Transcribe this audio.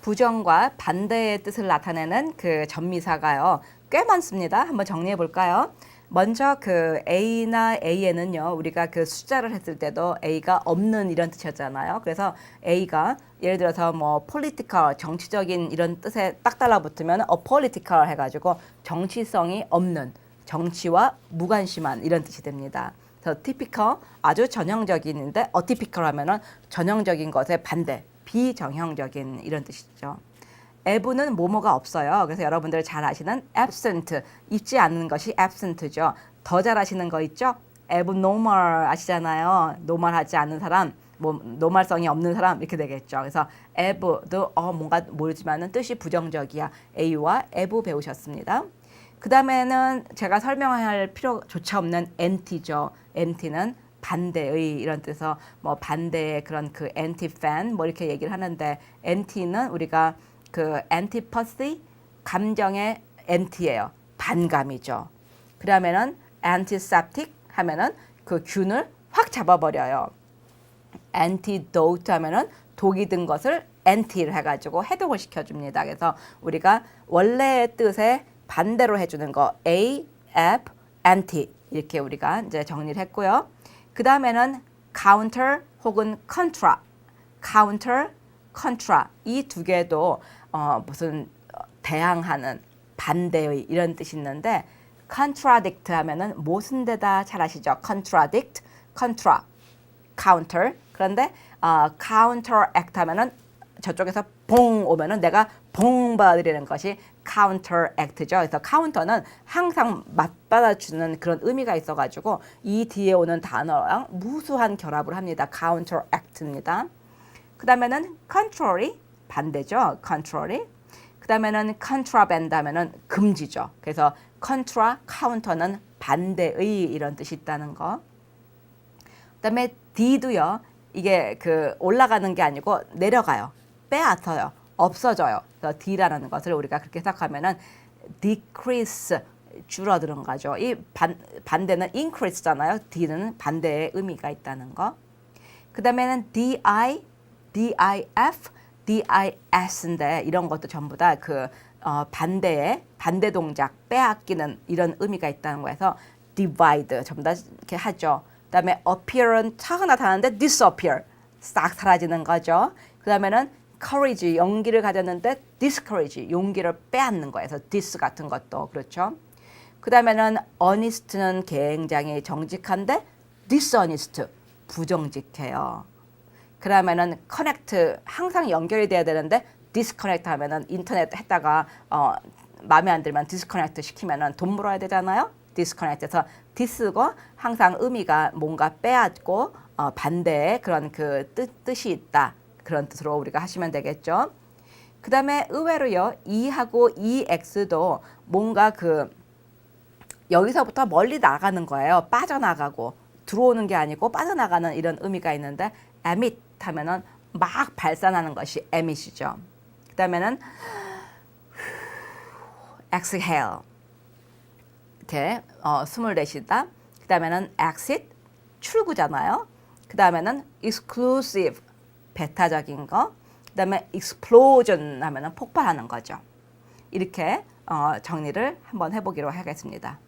부정과 반대의 뜻을 나타내는 그 전미사가요. 꽤 많습니다. 한번 정리해 볼까요? 먼저 그 A나 A에는요, 우리가 그 숫자를 했을 때도 A가 없는 이런 뜻이었잖아요. 그래서 A가 예를 들어서 뭐 political, 정치적인 이런 뜻에 딱 달라붙으면 a political 해가지고 정치성이 없는, 정치와 무관심한 이런 뜻이 됩니다. 그래서 typical, 아주 전형적인인데 atypical 하면은 전형적인 것의 반대, 비정형적인 이런 뜻이죠. 에브는 뭐뭐가 없어요. 그래서 여러분들 잘 아시는 absent, 있지 않는 것이 absent죠. 더 잘 아시는 거 있죠? abnormal 아시잖아요. 노멀하지 않은 사람, 뭐 노멀성이 없는 사람 이렇게 되겠죠. 그래서 ab도 어 뭔가 모르지만은 뜻이 부정적이야. a와 ab 배우셨습니다. 그 다음에는 제가 설명할 필요조차 없는 anti죠. anti는 반대의 이런 뜻에서 뭐 반대의 그런 그 anti fan 뭐 이렇게 얘기를 하는데 anti는 우리가 그 antipathy 감정의 anti예요. 반감이죠. 그러면은 antiseptic 하면은 그 균을 확 잡아버려요. antidote 하면은 독이 든 것을 anti를 해가지고 해독을 시켜줍니다. 그래서 우리가 원래의 뜻에 반대로 해주는 거 a, ab, anti 이렇게 우리가 이제 정리를 했고요. 그 다음에는 counter 혹은 contra, counter, contra 이 두 개도 어, 무슨 어, 대항하는 반대의 이런 뜻이 있는데 contradict 하면은 모순되다 잘 아시죠? contradict, contra, counter. 그런데 어, counteract 하면은 저쪽에서 봉 오면은 내가 봉 받아들이는 것이 counteract죠. 그래서 counter는 항상 맞받아주는 그런 의미가 있어가지고 이 뒤에 오는 단어랑 무수한 결합을 합니다. counteract입니다. 그 다음에는 contrary 반대죠. contrary. 그 다음에는 contraband 하면은 금지죠. 그래서 contra, counter는 반대의 이런 뜻이 있다는 거. 그 다음에 D도요. 이게 그 올라가는 게 아니고 내려가요. 빼앗아요. 없어져요. 그래서 D라는 것을 우리가 그렇게 해석하면은 decrease 줄어드는 거죠. 이 반, 반대는 increase잖아요. D는 반대의 의미가 있다는 거. 그 다음에는 DI, DIF, DIS인데 이런 것도 전부 다그 어, 반대의 반대 동작 빼앗기는 이런 의미가 있다는 거에서 divide 전부 다 이렇게 하죠. 그다음에 appear은 차가 나타나는데 disappear 싹 사라지는 거죠. 그다음에는 courage 용기를 가졌는데 discourage 용기를 빼앗는 거예요. dis 같은 것도 그렇죠. 그다음에는 honest는 굉장히 정직한데 dishonest 부정직해요. 그러면은 connect 항상 연결이 돼야 되는데 disconnect 하면은 인터넷 했다가 어 마음에 안 들면 disconnect 시키면은 돈 물어야 되잖아요. disconnect에서 dis고 항상 의미가 뭔가 빼앗고 어 반대의 그런 그 뜻, 뜻이 있다. 그런 뜻으로 우리가 하시면 되겠죠. 그 다음에 의외로요, E하고 EX도 뭔가 그 여기서부터 멀리 나가는 거예요. 빠져나가고 들어오는 게 아니고 빠져나가는 이런 의미가 있는데 emit 하면은 막 발산하는 것이 emit이죠. 그 다음에는 exhale 이렇게 어, 숨을 내쉬다. 그 다음에는 exit 출구잖아요. 그 다음에는 exclusive 배타적인 거. 그다음에 explosion 하면은 폭발하는 거죠. 이렇게 어, 정리를 한번 해보기로 하겠습니다.